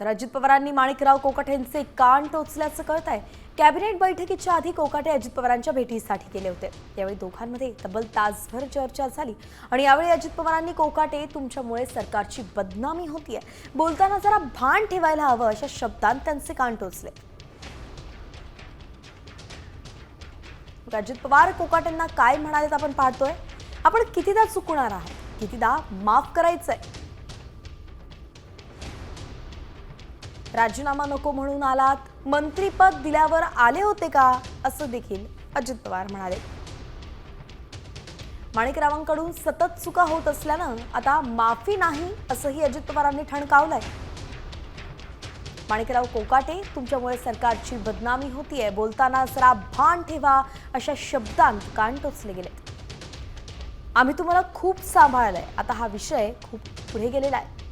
तर अजित पवारांनी माणिकराव कोकाटेंचे कान टोचल्याचं कळत आहे कॅबिनेट बैठकीच्या आधी कोकाटे अजित पवारांच्या भेटीसाठी गेले होते. त्यावेळी दोघांमध्ये तब्बल तासभर चर्चा झाली आणि यावेळी अजित पवारांनी कोकाटे तुमच्यामुळे सरकारची बदनामी होतीये. बोलताना जरा भान ठेवायला हवं अशा शब्दांत त्यांचे कान टोचले. अजित पवार कोकाटेंना काय म्हणालेत आपण पाहतोय? आपण कितीदा चुकणार आहात? कितीदा माफ करायचंय? राजीनामा नको म्हणून आलात? मंत्रीपद दिल्यावर आले होते का? असं देखील अजित पवार म्हणाले. माणिकरावांकडून सतत चुका होत असल्यानं आता माफी नाही असंही अजित पवारांनी ठणकावलंय माणिकराव कोकाटे तुमच्यामुळे सरकारची बदनामी होतीये. बोलताना जरा भान ठेवा अशा शब्दांत कान टोचले गेले. आम्ही तुम्हाला खूप सांभाळलंय. आता हा विषय खूप पुढे गेलेला आहे.